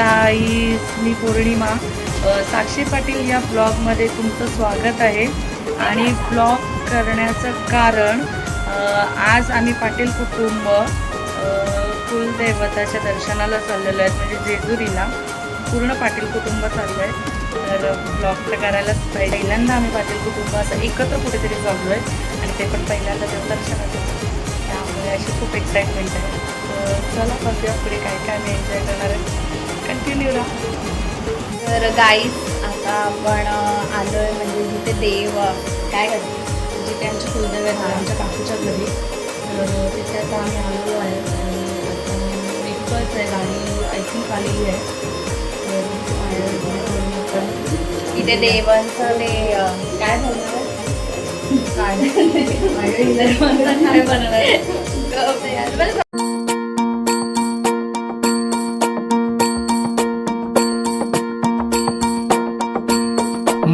आई मी पौर्णिमा. साक्षी पाटील या ब्लॉगमध्ये तुमचं स्वागत आहे. आणि ब्लॉग करण्याचं कारण आज आम्ही पाटील कुटुंब कुलदैवताच्या दर्शनाला चाललेलो आहेत म्हणजे जेजुरीला. पूर्ण पाटील कुटुंब चाललो आहे तर ब्लॉग तर करायलाच पाहिजे. पहिल्यांदा आम्ही पाटील कुटुंब असं एकत्र कुठेतरी चाललो आहे आणि ते पण पहिल्यांदा देवदर्शनात त्यामुळे अशी खूप एक्साइटमेंट आहे. चला बघूया पुढे काय काय मी एन्जॉय करणार आहे. कंटिन्यू राहा तर गाईज आता आपण आलो आहे म्हणजे जिथे देव काय करते जिथे आमचे कुलदेव आहेत आमच्या काकूच्या घरी. तर तिथे आता आम्ही आलो आहे. आणि एकच आहे गाडी आय थिंक आलेली आहे. तर बाहेर इथे देवांचं ते काय बनवणार आहे? काय काय बनवणार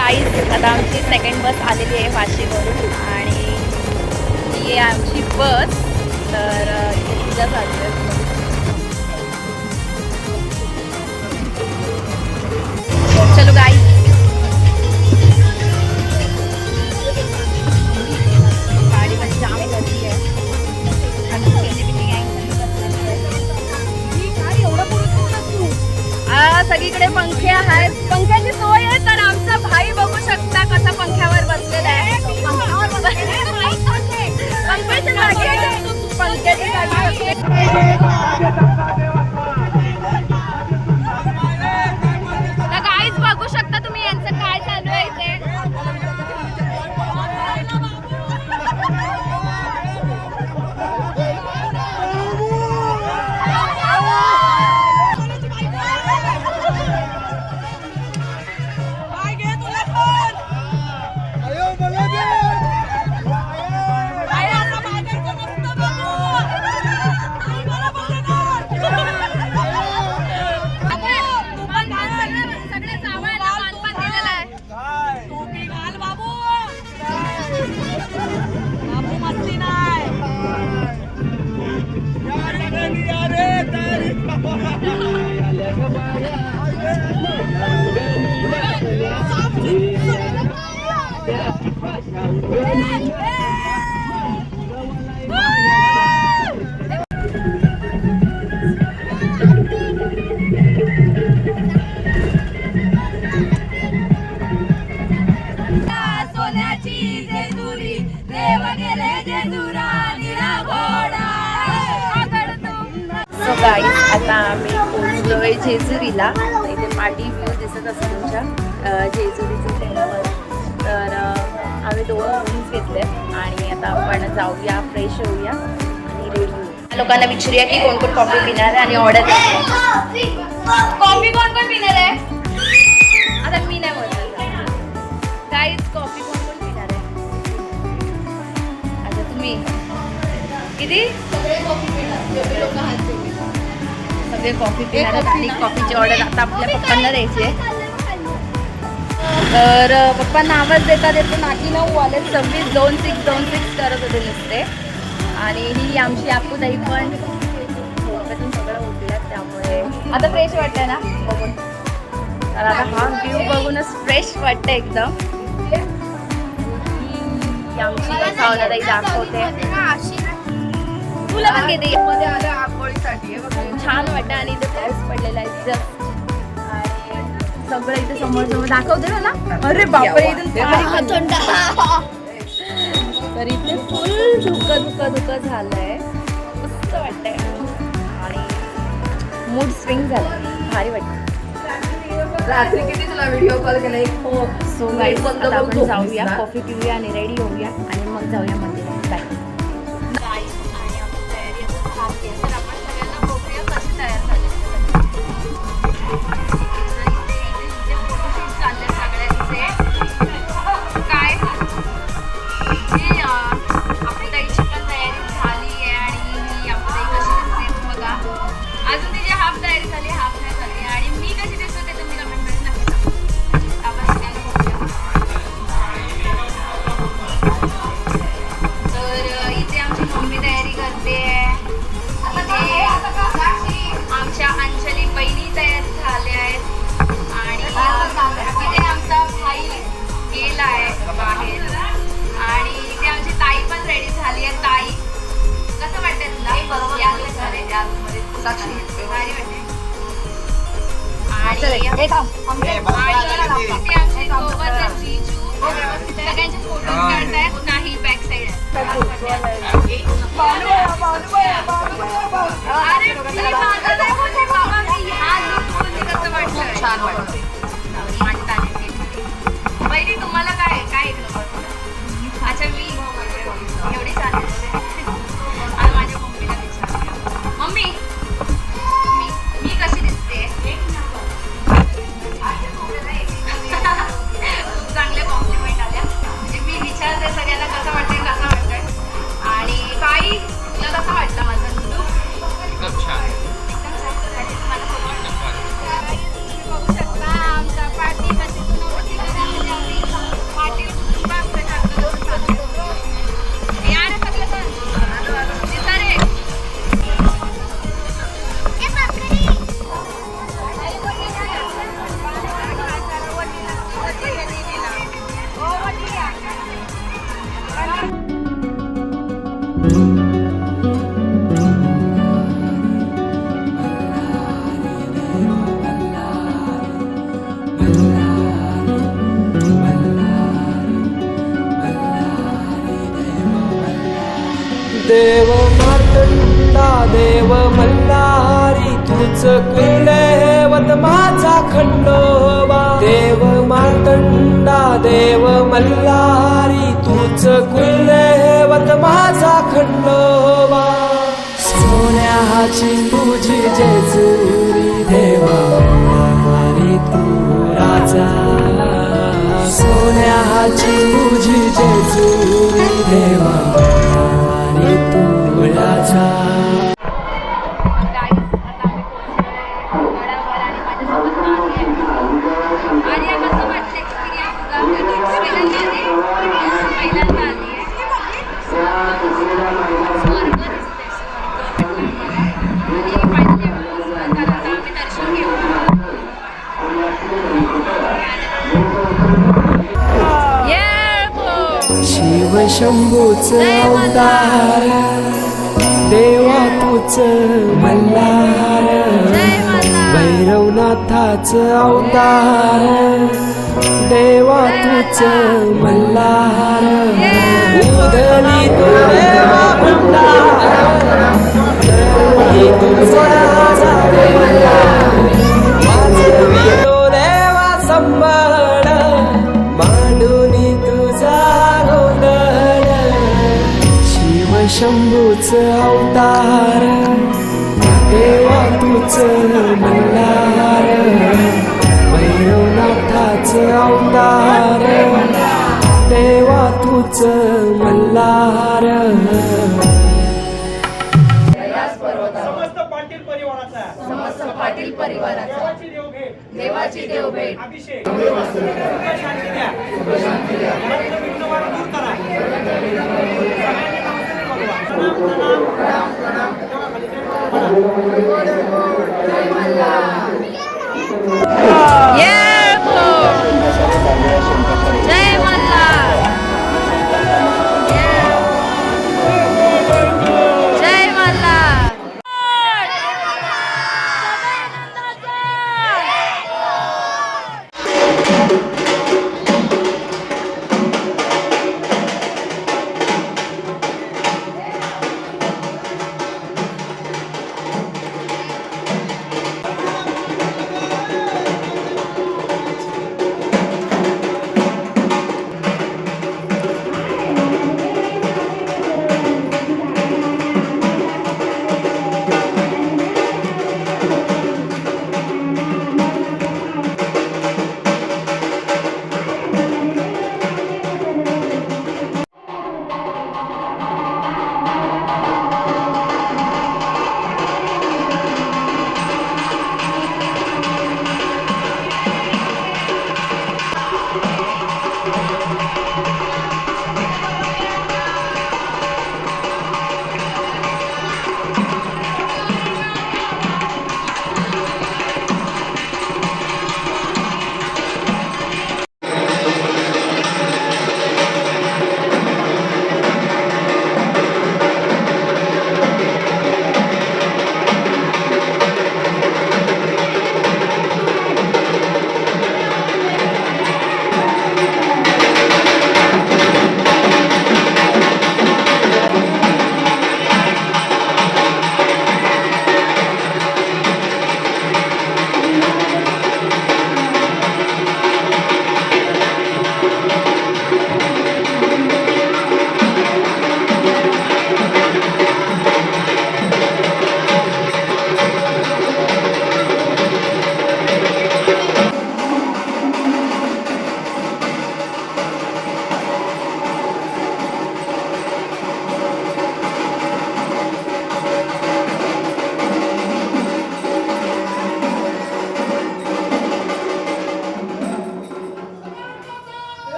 गाईज आता आमची सेकंड बस आलेली आहे वाशीवरून आणि ही आहे आमची बस तर पूजा चालू आहे चलो जाम गर्दी आहे. सगळीकडे पंखे आहेत. कसा पंख्यावर बसलेला आहे. पंख्याची जागी सो गाईज आता आम्ही पोहोचलोय जेजुरीला. इथे पाठी व्ह्यू दिसत असेल तुमच्या. जेजुरीचं टेम्पल तर आम्ही दोन रूम्स घेतले आणि आता आपण जाऊया फ्रेश होऊया आणि रेडी होऊया. लोकांना विचारूया की कोण कोण कॉफी पिणार आहे आणि ऑर्डर कॉफी कोण कोण पिणार आहे? आता मी नाही बोलणार काहीच कॉफी कोण कोण पिणार आहे? अच्छा तुम्ही. किती? सगळे कॉफी पिणार. आहेत आणि कॉफीची ऑर्डर आता आपल्या पप्पांना द्यायची आहे. तर पप्पांना आवाज देता देतो नाकी नऊ वाले सव्वीस दोन सिक्स दोन सिक्स करत होते नुसते. आणि ही आमची आपूताई पण. सगळं त्यामुळे. आता फ्रेश वाटतंय ना? बघून. तर आता हा व्ह्यू बघूनच फ्रेश वाटतं एकदम. ही आमची दाखवते. तुला पण किती छान वाटतं आणि इथे पाऊस पडलेला आहे जस्ट. सगळं इथे समोर समोर दाखवते ना अरे बापरे इथून तर इथे फुल धुकं धुकं धुकं झालंय. मस्त वाटतंय. आणि मूड स्विंग झाला. भारी वाटतं. रात्री किती तुला व्हिडिओ कॉल केला? एक हो सो बंद झोपलीस जाऊया? कॉफी पिऊया आणि रेडी होऊया. आणि मग जाऊया मंदिरात. बाय नाही बॅक साईड छान वाटत तुम्हाला काय काय अच्छा मी एवढी चालेल. देव मार्तंडा देव मल्हारी तूच कुलदेवत माझा खंडोबा. देव मातंडा देव मल्हारी तूच कुलदेवत माझा खंडोबा. सोन्याची तुझी जेजुरी देवा मल्हारी तू राजा. सोन्याची तुझी जेजुरी देवा शंभूच अवतार देवा तूच मल्हार भैरवनाथाच अवतार देवा तूच मल्हार उदली तू देवा देवा तूच मल्हार समस्त पाटील परिवाराचा. समस्त पाटील परिवाराचा. देवाची देवाची देवभेट अभिषेक. सुख शांती द्या. घरातलं विघ्नवार दूर करा. सगळ्यांनी नमस्ते बोलवा. प्रणाम प्रणाम तेव्हा खाली जय येळपूर.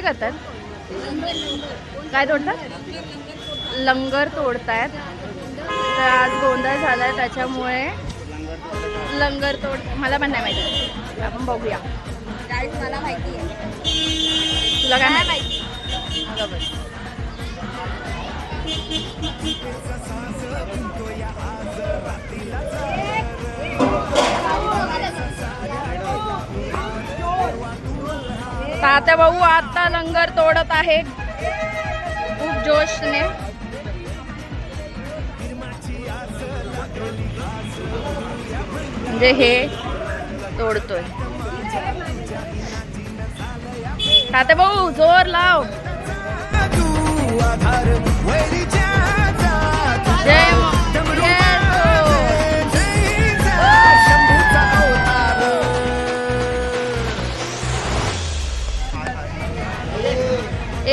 काय करतात काय तोडतात? लंगर तोडतायत. तर आज गोंधळ झालाय त्याच्यामुळे लंगर तोड मला पण नाही माहिती. आपण बघूया. मला माहिती आहे तुला काय माहिती? तात्या भाऊ आता लंगर तोडत आहे खूप जोशने. म्हणजे हे तोडतोय. तात्या भाऊ जोर लाव.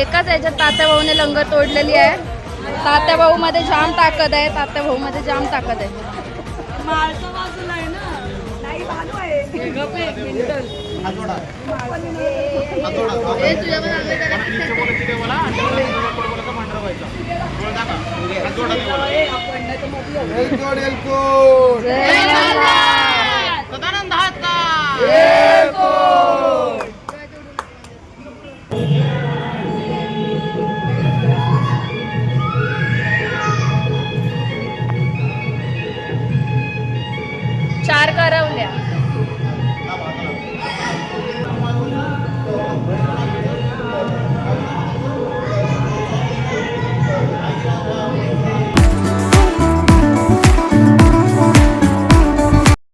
एकाच याच्यात तात्या भाऊने लंगर तोडलेली आहे. तात्या भाऊ मध्ये जाम ताकद आहे. तात्या भाऊ मध्ये जाम ताकद आहे. सदानंद हातचा